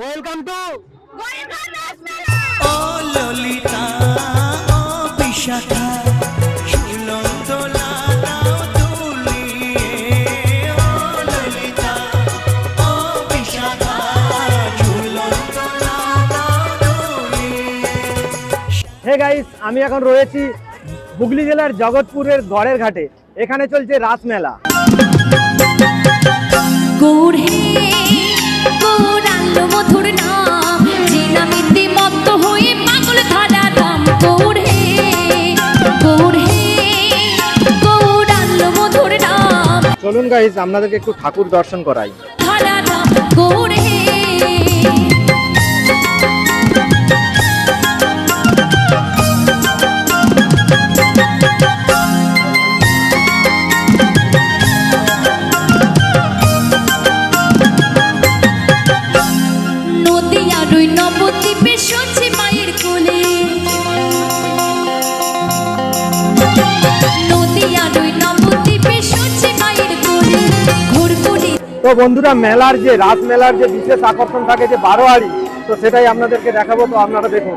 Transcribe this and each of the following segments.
Welcome to ও ললিতা ও বিশাখা ঝুলন্ত লাগাও তুলিয়ে। ও ললিতা ও বিশাখা ঝুলন্ত লাগাও তুলিয়ে। হে গাইস আমি এখন রয়েছি হুগলি জেলার জগৎপুরের গড়ের ঘাটে। এখানে চলছে রাসমেলা গৌড় চলুন গাইস আপনাদেরকে একটু ঠাকুর দর্শন করাই। মায়ের কোলে। তো বন্ধুরা মেলার যে রাস মেলার যে বিশেষ আকর্ষণ থাকে যে বারোয়ারি তো সেটাই আপনাদেরকে দেখাবো তো আপনারা দেখুন।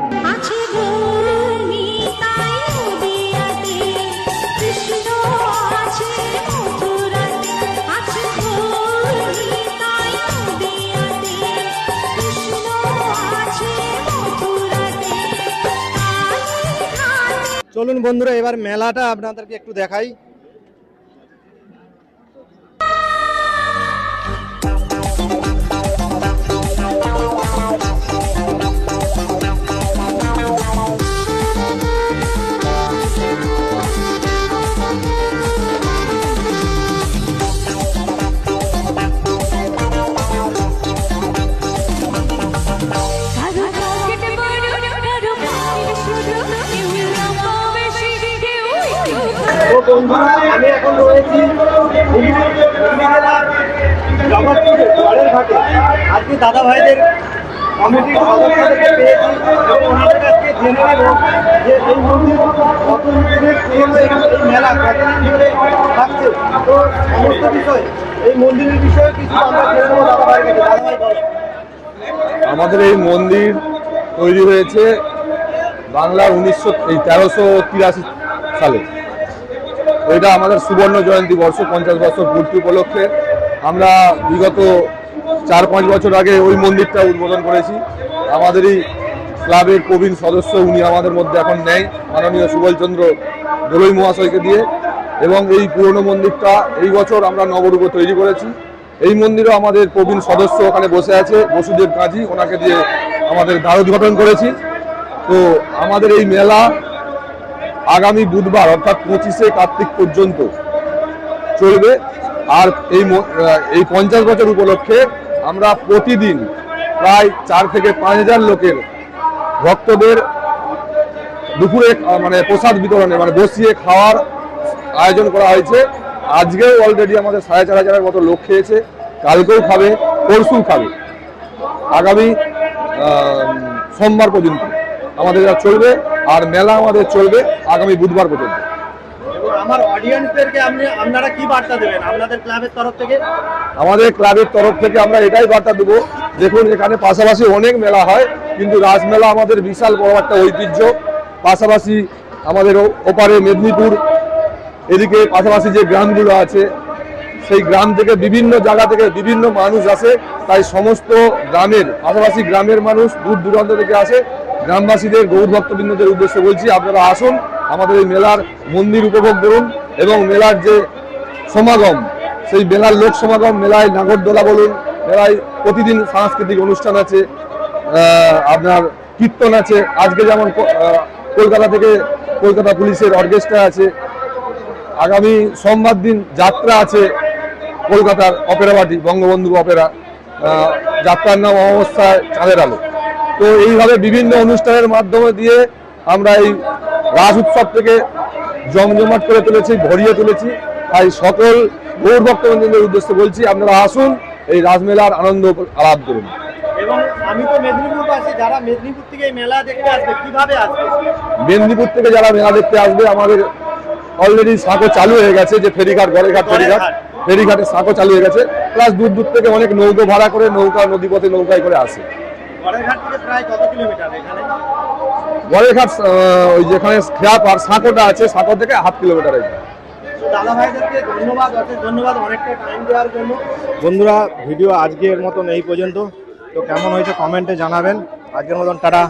চলুন বন্ধুরা এবার মেলাটা আপনাদেরকে একটু দেখাই। আমি এখন রয়েছি আজকে দাদা ভাইদের কমিটির এই মন্দির এই মেলা ধরে থাকছে। এই মন্দিরের বিষয়ে কিছু আমাদের এই মন্দির তৈরি হয়েছে বাংলা উনিশশো তেরোশো তিরাশি সালে। এটা আমাদের সুবর্ণ জয়ন্তী বর্ষ, পঞ্চাশ বছর পূর্তি উপলক্ষে। আমরা বিগত চার পাঁচ বছর আগে ওই মন্দিরটা উদ্বোধন করেছি। আমাদেরই ক্লাবের প্রবীণ সদস্য উনি আমাদের মধ্যে এখন নেই, মাননীয় সুবলচন্দ্র দোলই মহাশয়কে দিয়ে। এবং এই পুরনো মন্দিরটা এই বছর আমরা নবরূপে তৈরি করেছি। এই মন্দিরও আমাদের প্রবীণ সদস্য ওখানে বসে আছে, বসুদেব কাজী, ওনাকে দিয়ে আমাদের দ্বারোদ্ঘাটন করেছি। তো আমাদের এই মেলা আগামী বুধবার, অর্থাৎ পঁচিশে কার্তিক পর্যন্ত চলবে। আর এই এই পঞ্চাশ বছর উপলক্ষে আমরা প্রতিদিন প্রায় চার থেকে পাঁচ হাজার লোকের ভক্তদের দুপুরে মানে প্রসাদ বিতরণে মানে বসিয়ে খাওয়ার আয়োজন করা হয়েছে। আজকেও অলরেডি আমাদের সাড়ে চার হাজারের মতো লোক খেয়েছে। কালকেও খাবে, পরশু খাবে। আগামী সোমবার পর্যন্ত। আমাদের চলবে আর মেলা আমাদের চলবে আগামী বুধবার পর্যন্ত। আমার অডিয়েন্সদেরকে আপনি আপনারা কি বার্তা দেবেন? আপনাদের ক্লাবের তরফ থেকে? আমাদের ক্লাবের তরফ থেকে আমরা এটাই বার্তা দেবো। দেখুন এখানে পাশাপাশি অনেক মেলা হয় কিন্তু রাজমেলা আমাদের বিশাল বড় একটা ঐতিহ্য। পাশাপাশি আমাদের ওপারে মেদিনীপুর এদিকে পাশাপাশি যে গ্রামগুলো আছে সেই গ্রাম থেকে বিভিন্ন জায়গা থেকে বিভিন্ন মানুষ আসে তাই সমস্ত গ্রামের পাশাপাশি গ্রামের মানুষ দূর দূরান্ত থেকে আসে গ্রামবাসীদের, গৌর ভক্তবৃন্দদের উদ্দেশ্যে বলছি, আপনারা আসুন আমাদের এই মেলার মন্দির উপভোগ করুন এবং মেলার যে সমাগম, সেই মেলার লোক সমাগম, মেলায় নাগরদোলা বলুন, মেলায় প্রতিদিন সাংস্কৃতিক অনুষ্ঠান আছে আপনার কীর্তন আছে, আজকে যেমন কলকাতা থেকে কলকাতা পুলিশের অর্কেস্ট্রা আছে, আগামী সোমবার দিন যাত্রা আছে কলকাতার অপেরা বাটি বঙ্গবন্ধু অপেরা যাত্রার নাম অমাবস্যায় চাঁদের আলো। তো এইভাবে বিভিন্ন অনুষ্ঠানের মাধ্যমে দিয়ে আমরা এই রাস উৎসব থেকে জমজমাট করে তুলেছি ভরিয়ে তুলেছি। তাই সকল গৌর ভক্তবৃন্দের উদ্দেশ্যে বলছি আপনারা আসুন এই রাজমেলার আনন্দ আলাপ করুন। এবং আমি তো মেদিনীপুর যারা মেদিনীপুর থেকে মেলা দেখতে আসবে কীভাবে আসবে? মেদিনীপুর থেকে যারা মেলা দেখতে আসবে আমাদের অলরেডি সাঁকো চালু হয়ে গেছে যে ফেরিঘাট গড়েঘাট ফেরিঘাট গড়েরঘাট। ফেরিঘাটে সাঁকো চালু হয়ে গেছে। প্লাস দূর দূর থেকে অনেক নৌকো ভাড়া করে নৌকা নদীপথে নৌকায় করে আসে। গড়ের ঘাট থেকে প্রায় কত কিলোমিটার এখানে? গড়ের ঘাট আহ, ওই যেখানে স্ক্র্যাপ আর সাঁকোটা আছে সাঁকো থেকে হাফ কিলোমিটার এই দাদা ভাইদেরকে ধন্যবাদ ধন্যবাদ অনেকটা টাইম দেওয়ার জন্য। বন্ধুরা ভিডিও আজকের মতন এই পর্যন্ত। তো কেমন হয়েছে কমেন্টে জানাবেন। আজকের মতন টাটা।